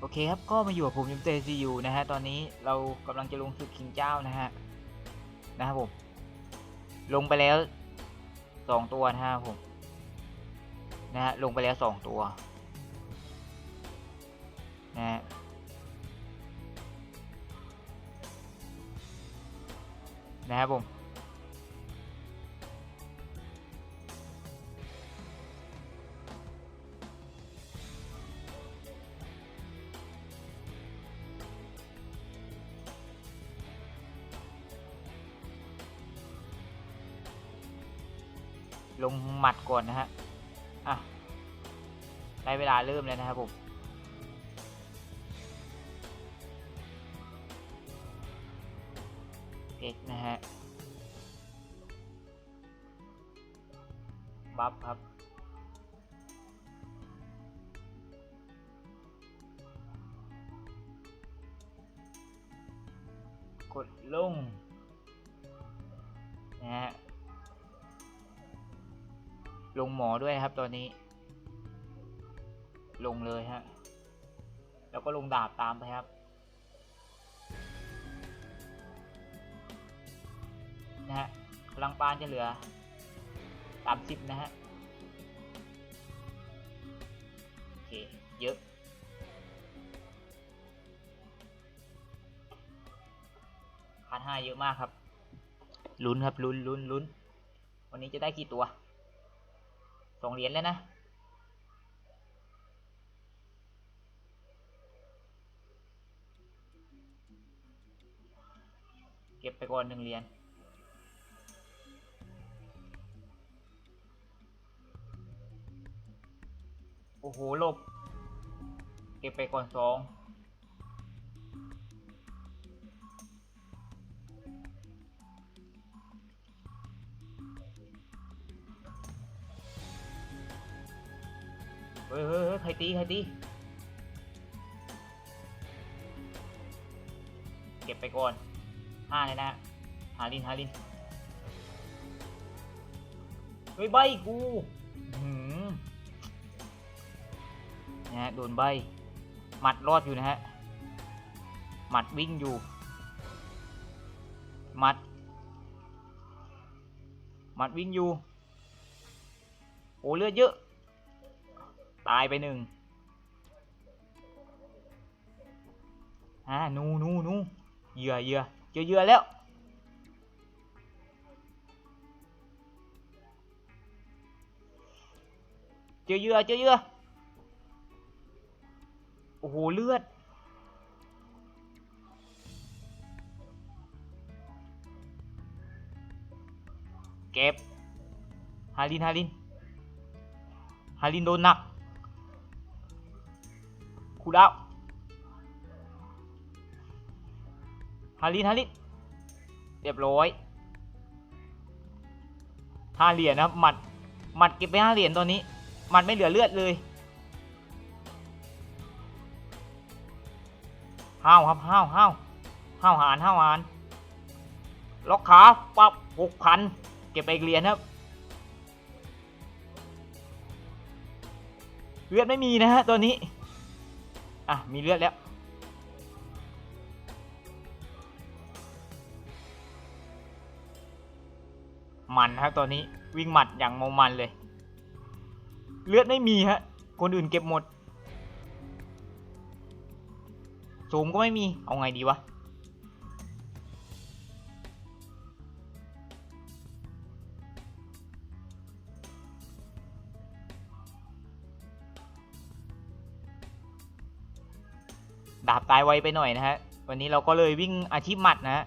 โอเคครับ ก็มาอยู่กับผมยิมเตซียูนะฮะ ตอนนี้เรากำลังจะลงศึกคิงเจ้านะฮะ นะครับผม ลงไปแล้วสองตัวนะฮะผม นะฮะ ลงไปแล้วสองตัว นะฮะนะครับผม ลงหมัดก่อนนะฮะ อะ ได้เวลาเริ่มแล้วนะครับผม เอ็กนะฮะ บัฟครับกดลงนะฮะ ลงหมอด้วยนะครับ ตอนนี้ ลงเลยฮะ แล้วก็ลงดาบตามไปครับ นะฮะพลังปานจะเหลือสามสิบนะฮะ โอเค เยอะพันห้าเยอะมากครับลุ้นครับลุ้นลุ้นลุ้นวันนี้จะได้กี่ตัว สองเหรียญแล้วนะเก็บไปก่อนหนึ่งเหรียญโอ้โหหลบ เก็บไปก่อนสอง เฮ้ยเฮ้ยเฮ้ยใครตีใครตี เก็บไปก่อนห้าเลยนะหาลินหาลินเฮ้ยใบกูหือนะฮะโดนใบ หมัดรอดอยู่นะฮะ หมัดวิ่งอยู่ หมัด หมัดวิ่งอยู่ โอ้เลือดเยอะ ตายไปหนึ่งอ่านูนูนูเหยื่อเหยื่อเจอเหยื่อแล้วเจอเหยื่อเจอเหยื่อโอ้โหเลือดเก็บฮารินฮารินฮารินโดนหนัก คูดาวฮารินฮารินเรียบร้อยห้าเหรียญนะครับหมัดหมัดเก็บไปห้าเหรียญตอนนี้หมัดไม่เหลือเลือดเลยห้าวครับห้าวห้าวห้าวหานห้าวหานล็อกขาปับหกพันเก็บไปอีกเหรียญครับเลือดไม่มีนะฮะตัวนี้ อะ มีเลือดแล้ว มันครับตอนนี้วิ่งหมัดอย่างเมามันเลย เลือดไม่มีฮะ คนอื่นเก็บหมด ซูมก็ไม่มี เอาไงดีวะ ดาบตายไวไปหน่อยนะฮะ วันนี้เราก็เลยวิ่งอาชีพหมัดนะฮะ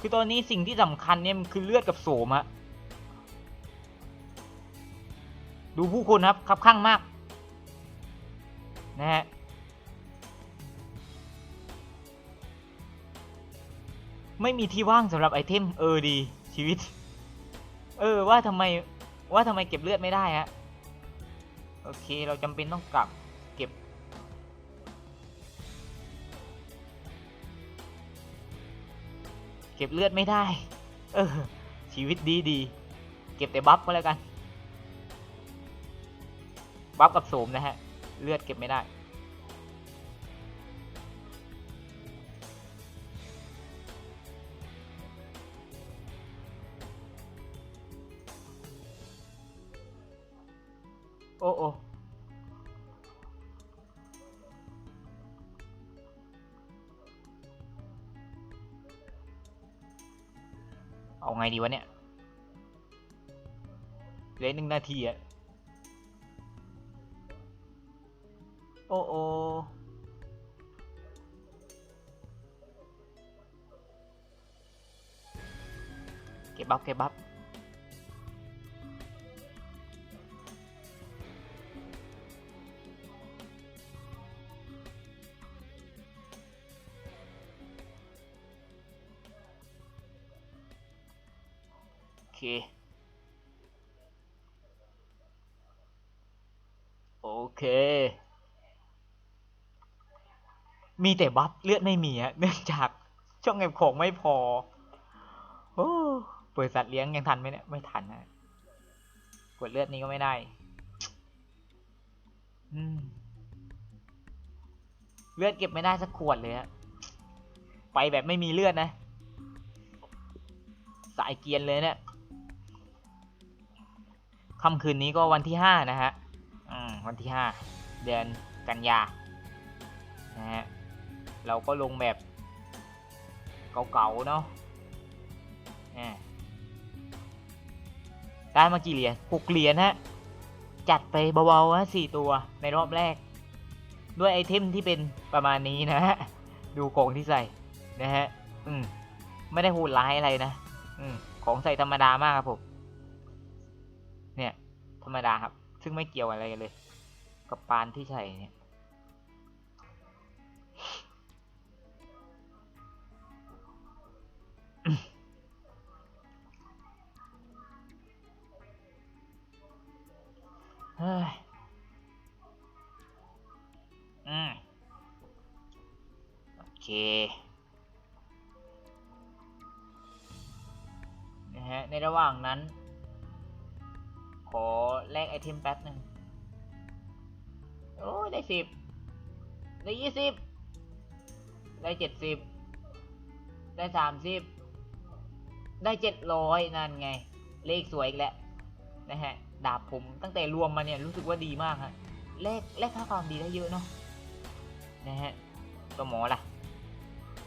คือตอนนี้สิ่งที่สำคัญเนี่ยมันคือเลือดกับโสมฮะดูผู้คนครับคับข้างมากนะฮะไม่มีที่ว่างสำหรับไอเทมเออดีชีวิต เออว่าทำไมว่าทำไมเก็บเลือดไม่ได้ฮะโอเคเราจำเป็นต้องกลับเก็บ เก็บเลือดไม่ได้ เออ ชีวิตดีดีเก็บแต่บัฟก็แล้วกัน บัฟกับโสมนะฮะ เลือดเก็บไม่ได้ โอ้โอ้เอาไงดีวะเนี่ยเหลือหนึ่งนาทีอะโอ้โอเก็บบัฟเก็บบัฟ โอเคโอเค มีแต่บัฟเลือดไม่มีอะเนื่องจากช่องเก็บของไม่พอโอ้เปิดสัตว์เลี้ยงยังทันไหมเนี่ยไม่ทันนะกดเลือดนี้ก็ไม่ได้อืมเลือดเก็บไม่ได้สักขวดเลยอะไปแบบไม่มีเลือดนะ สายเกียนเลยเนี่ย ค่ำคืนนี้ก็วันที่ห้านะฮะอืมวันที่ห้าเดือนกันยานะฮะเราก็ลงแบบเก่าๆเนาะอ่าได้มากี่เหรียญหกเหรียญฮะ จัดไปเบาๆฮะสี่ตัวในรอบแรก ด้วยไอเทมที่เป็นประมาณนี้นะฮะ ดูกล่องที่ใส่นะฮะ อืม ไม่ได้โหดร้ายอะไรนะ อืม ของใส่ธรรมดามากครับผม ธรรมดาครับ ซึ่งไม่เกี่ยวอะไรเลย กับปานที่ใส่เนี่ยเฮ้ยอืมโอเคนะฮะในระหว่างนั้น ขอแลกไอเทมแป๊บหนึ่งโอ้ยได้สิบได้ยี่สิบได้เจ็ดสิบได้สามสิบได้เจ็ดร้อยนั่นไง เลขสวยอีกแล้วนะฮะดาบผมตั้งแต่รวมมาเนี่ยรู้สึกว่าดีมากฮะเลขเลขค่าความดีได้เยอะเนาะนะฮะตัวหมอล่ะ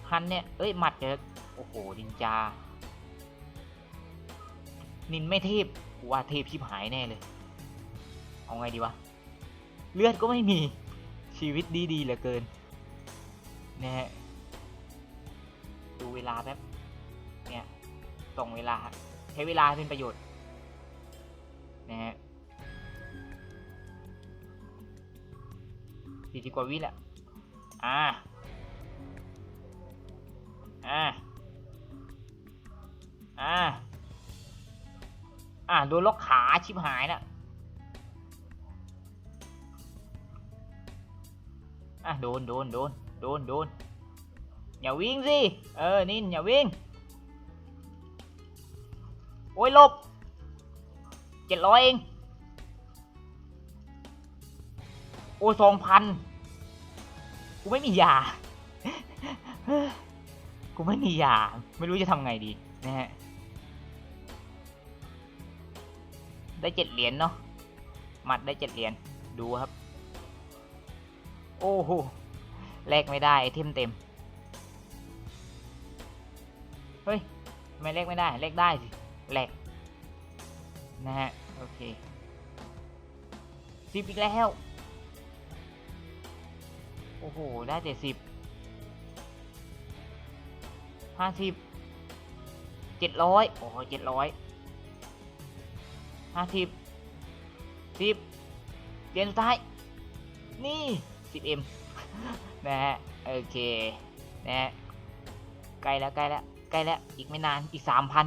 ฮันเนี่ยเอ้ยหมัดเจอโอ้โหดินจา นินไม่เทพ กูว่าเทพชิบหายแน่เลย เอาไงดีวะ เลือดก็ไม่มี ชีวิตดีๆเหลือเกิน นะฮะ ดูเวลาแป๊บ เนี่ยส่งเวลา ใช้เวลาเป็นประโยชน์ นะฮะสี่สิบกว่าวิแหละ อ่า อ่าโดนล็อกขาชิบหายนะอะโดนโดนโดนโดนโดนอย่าวิ่งสิเออนินอย่าวิ่งโอ้ยลบเจ็ดร้อยเองโอ้ยสองพันกูไม่มียา กูไม่มียา ไม่รู้จะทำไงดีนะฮะ ได้เจ็ดเหรียญเนาะหมัดได้เจ็ดเหรียญดูครับ โอ้โหแลกไม่ได้ไอเทมเต็มเฮ้ยทำไม่แลกไม่ได้แลกได้สิแลกนะฮะโอเคสิบอีกแล้วโอ้โหได้แต่สิบห้าสิบเจ็ดร้อยโอ้เจ็ดร้อย ห้าสิบสิบเหรียญสุดท้าย นี่สิบเอ็มนะฮะ โอเค นะฮะ ใกล้แล้วใกล้แล้วใกล้แล้ว อีกไม่นาน อีกสามพัน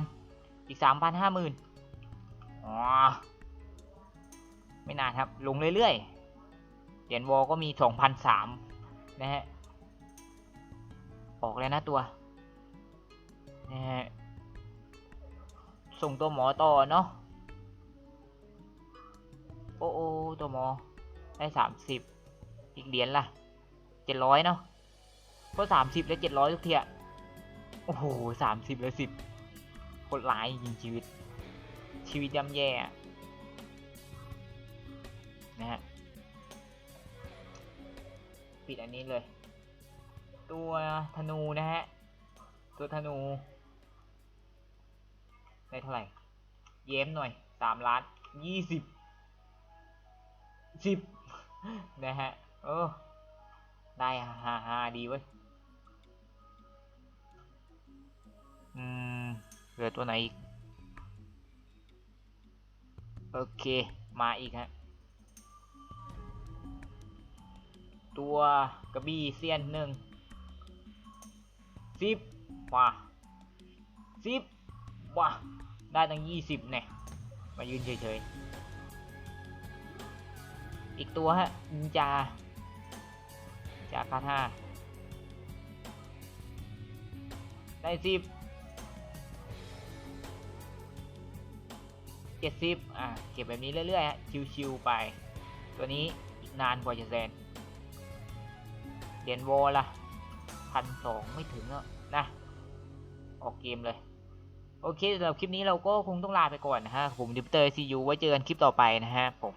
อีกสามพันห้าหมื่นอ๋อ ไม่นานครับ ลงเรื่อยๆ เหรียญวอลก็มีสองพันสามนะฮะ ออกแล้วนะตัว นะฮะ ส่งตัวหมอต่อเนาะ โอ้โอตัวหมอได้สามสิบอีกเหรียญล่ะเจ็ดร้อยเนาะก็สามสิบแล้วเจ็ดร้อยทุกเทีอะโอ้โหสามสิบแล้วสิบคตรร้ายจริงชีวิต ชีวิตย่ำแย่นะฮะปิดอันนี้เลย ตัวธนูนะฮะ ตัวธนูได้เท่าไหร่ เย้มหน่อยสามล้านยี่สิบ สิบนะฮะเออได้ฮาฮาดีเว้ยอืมเหลือตัวไหนอีก โอเค มาอีกฮะ ตัวกระบี่เซียนหนึ่งสิบว่ะสิบว่ะได้ตั้งยี่สิบเนี่ย มายืนเฉยๆ อีกตัวฮะนินจาจาคาท่าได้สิบเจ็ดสิบอะ เก็บแบบนี้เรื่อยๆฮะชิวๆไป ตัวนี้อีกนานกว่าจะแซนเหรียญวอลล่ะพันสองไม่ถึงอะนะ ออกเกมเลย โอเคสำหรับคลิปนี้เราก็คงต้องลาไปก่อนนะฮะ ผมดิปเตอร์ซียูไว้เจอกันคลิปต่อไปนะฮะผม